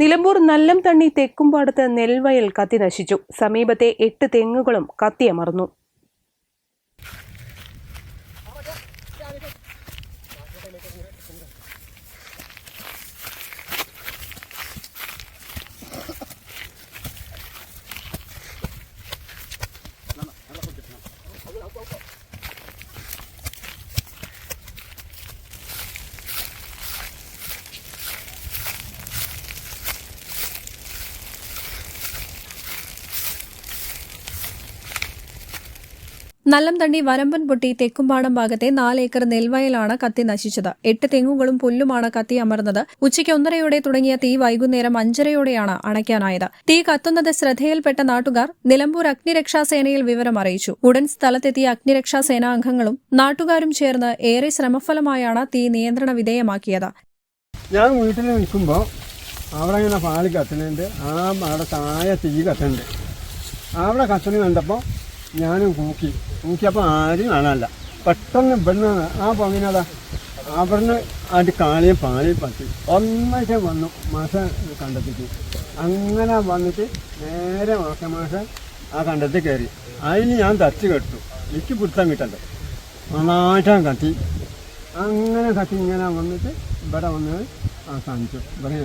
Nilambur Nallamthanni തെക്കുംപാടത്ത് നെൽവയൽ കത്തി നശിച്ചു. സമീപത്തെ എട്ട് തെങ്ങുകളും കത്തിയമർന്നു നല്ലംതണ്ടി വരമ്പൻ പൊട്ടി തെക്കുംപാടം ഭാഗത്തെ നാലേക്കർ നെൽവയലാണ് കത്തി നശിച്ചത്. എട്ട് തെങ്ങുകളും പുല്ലുമാണ് കത്തി അമർന്നത്. ഉച്ചയ്ക്ക് ഒന്നരയോടെ തുടങ്ങിയ തീ വൈകുന്നേരം അഞ്ചരയോടെയാണ് അണയ്ക്കാനായത്. തീ കത്തുന്നത് ശ്രദ്ധയിൽപ്പെട്ട നാട്ടുകാർ നിലമ്പൂർ അഗ്നിരക്ഷാസേനയിൽ വിവരം അറിയിച്ചു. ഉടൻ സ്ഥലത്തെത്തിയ അഗ്നിരക്ഷാസേനാ അംഗങ്ങളും നാട്ടുകാരും ചേർന്ന് ഏറെ ശ്രമഫലമായാണ് തീ നിയന്ത്രണ വിധേയമാക്കിയത്. ഞാൻ വീട്ടിൽ നിൽക്കുമ്പോൾ അവിടെ ഇങ്ങനെ പാൽ കത്തുന്നുണ്ട്. ആ അവിടെ താഴെ തീ കത്തുന്നുണ്ട്. അവിടെ കത്തുന്നു കണ്ടപ്പോൾ ഞാനും കൂക്കി കൂക്കിയപ്പോൾ ആരും കാണാനല്ല. പെട്ടെന്ന് ഇവിടുന്ന് ആ പൊങ്ങിനതാ അവിടുന്ന് അത് കാളിയും പാലി പറ്റി ഒന്നിച്ചും വന്നു മാഷ കണ്ടെത്തിച്ചു അങ്ങനെ വന്നിട്ട് നേരെ മാഷ മാഷ ആ കണ്ടെത്തി കയറി. അതിന് ഞാൻ തച്ച് കെട്ടു. എനിക്ക് പിടുത്തം കിട്ടണ്ടേ. നന്നായിട്ടാണ് കത്തി. അങ്ങനെ കത്തി ഇങ്ങനെ വന്നിട്ട് ഇവിടെ വന്ന് അവസാനിച്ചു. ഇവിടെ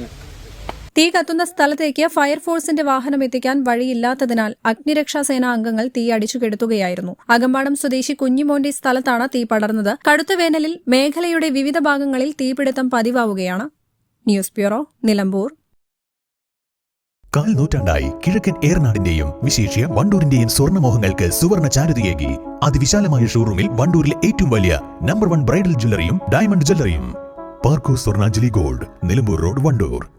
തീ കത്തുന്ന സ്ഥലത്തേക്ക് ഫയർഫോഴ്സിന്റെ വാഹനം എത്തിക്കാൻ വഴിയില്ലാത്തതിനാൽ അഗ്നിരക്ഷാ സേനാ അംഗങ്ങൾ തീ അടിച്ചുകെടുത്തുകയായിരുന്നു അകമ്പാടം സ്വദേശി കുഞ്ഞിമോന്റെ സ്ഥലത്താണ് തീ പടർന്നത്. കടുത്ത വേനലിൽ മേഖലയുടെ വിവിധ ഭാഗങ്ങളിൽ തീപിടുത്തം പതിവാവുകയാണ്. News bureau Nilambur. കാൽ നൂറ്റാണ്ടായി കിഴക്കൻ ഏറനാടിന്റെയും വിശേഷ്യ വണ്ടൂരിന്റെയും സ്വർണമോഹങ്ങൾക്ക് സുവർണ ചാരുതയേകി അതിവിശാലമായ ഷോറൂമിൽ വണ്ടൂരിലെ ഏറ്റവും വലിയ നമ്പർ വൺ ബ്രൈഡൽ ജ്വല്ലറിയും diamond ജ്വല്ലറിയും. Parco Swarnanjali gold Nilambur road Wandoor.